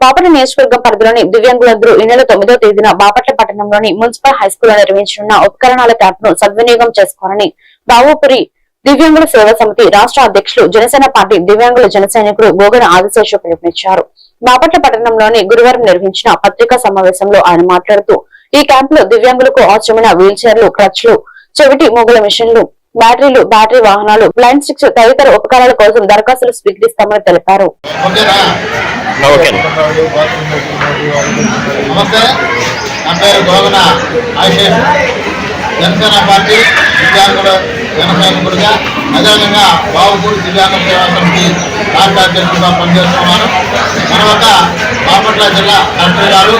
బాపట్ల నియోజకవర్గం పరిధిలోని దివ్యాంగులందరూ ఈ నెల తొమ్మిదో తేదీన బాపట్ల పట్టణంలోని మున్సిపల్ హైస్కూల్లో నిర్వహించనున్న ఉపకరణాల క్యాంప్ను సద్వినియోగం చేసుకోవాలని బాబుపురి దివ్యాంగుల సేవా సమితి రాష్ట్ర అధ్యక్షులు జనసేన పార్టీ దివ్యాంగుల జన సైనికుడు గోగన ఆదిశేషు పిలుపునిచ్చారు. బాపట్ల పట్టణంలోని గురువారం నిర్వహించిన పత్రికా సమావేశంలో ఆయన మాట్లాడుతూ ఈ క్యాంప్లో దివ్యాంగులకు అవసరమైన వీల్ చైర్లు క్రచ్లు చెవిటి మొగుల మిషన్లు బ్యాటరీలు బ్యాటరీ వాహనాలు బ్లైండ్ స్టిక్స్ తదితర ఉపకరణాల కోసం దరఖాస్తులు స్వీకరిస్తామని తెలిపారు. ఓకే. నమస్తే. నా పేరు గోగన ఆశేష్ జనసేన పార్టీ దివ్యాంగుల జనసైనికుడిగా అదేవిధంగా బాబుపూడి దివ్యాంగ సేవా సమితి రాష్ట్ర అధ్యక్షుడిగా పనిచేస్తున్నాను తర్వాత బాపట్ల జిల్లా కలెక్టర్ గారు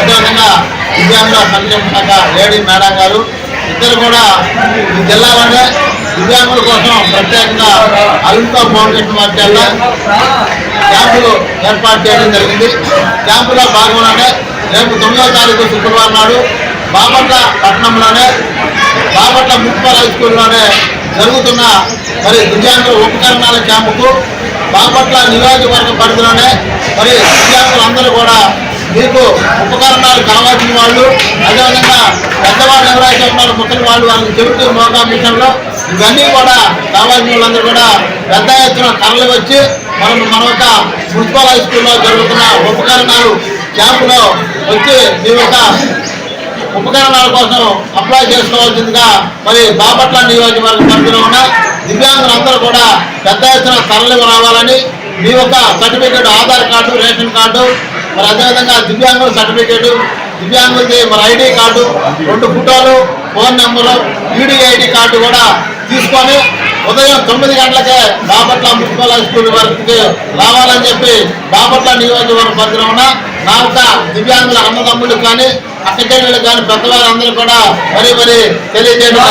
అదేవిధంగా దివ్యాంగుల సంక్షేమ శాఖ లేడీ మేడం గారు. ఇద్దరు కూడా ఈ జిల్లాలోనే దివ్యాంగులు ప్రత్యేకంగా అల్పా ఫౌండేషన్ వారి చేత క్యాంపులు ఏర్పాటు చేయడం జరిగింది. క్యాంపులో భాగంగానే రేపు తొమ్మిదవ తారీఖు శుక్రవారం నాడు బాపట్ల పట్టణంలోనే బాపట్ల మున్సిపల్ హై స్కూల్లోనే జరుగుతున్న మరి దివ్యాంగుల ఉపకరణాల క్యాంపుకు బాపట్ల నియోజకవర్గ పరిధిలోనే మరి దివ్యాంగులందరూ కూడా మీకు ఉపకరణాలు కావాల్సిన వాళ్ళు అదేవిధంగా పెద్దవాళ్ళు ఎవరైతే ఉన్నారో ముసలి వాళ్ళు వాళ్ళకి చెబుతూ మోగా మిషన్లో ఇవన్నీ కూడా కావాల్సిన వాళ్ళందరూ కూడా పెద్ద ఎత్తున తరలి వచ్చి మనం మన యొక్క మున్సిపల్ హై స్కూల్లో జరుగుతున్న ఉపకరణాలు క్యాంపులో వచ్చి మీ యొక్క ఉపకరణాల కోసం అప్లై చేసుకోవాల్సిందిగా మరి బాపట్ల నియోజకవర్గ పరిధిలో ఉన్న దివ్యాంగులందరూ కూడా పెద్ద ఎత్తున తరలి రావాలని మీ యొక్క certificate Aadhaar card ration card మరి అదేవిధంగా దివ్యాంగుల సర్టిఫికేటు దివ్యాంగులది మరి ఐడి కార్డు రెండు ఫోటోలు phone number ED ID card కూడా తీసుకొని ఉదయం తొమ్మిది గంటలకే బాపట్ల మున్సిపల్ హై స్కూల్ వరకు రావాలని చెప్పి బాపట్ల నియోజకవర్గ పరిధిలో నా యొక్క దివ్యాంగుల అన్నదమ్ములకు కానీ అక్క కానీ పెద్దవాళ్ళందరూ కూడా మరి మరి తెలియజేయడం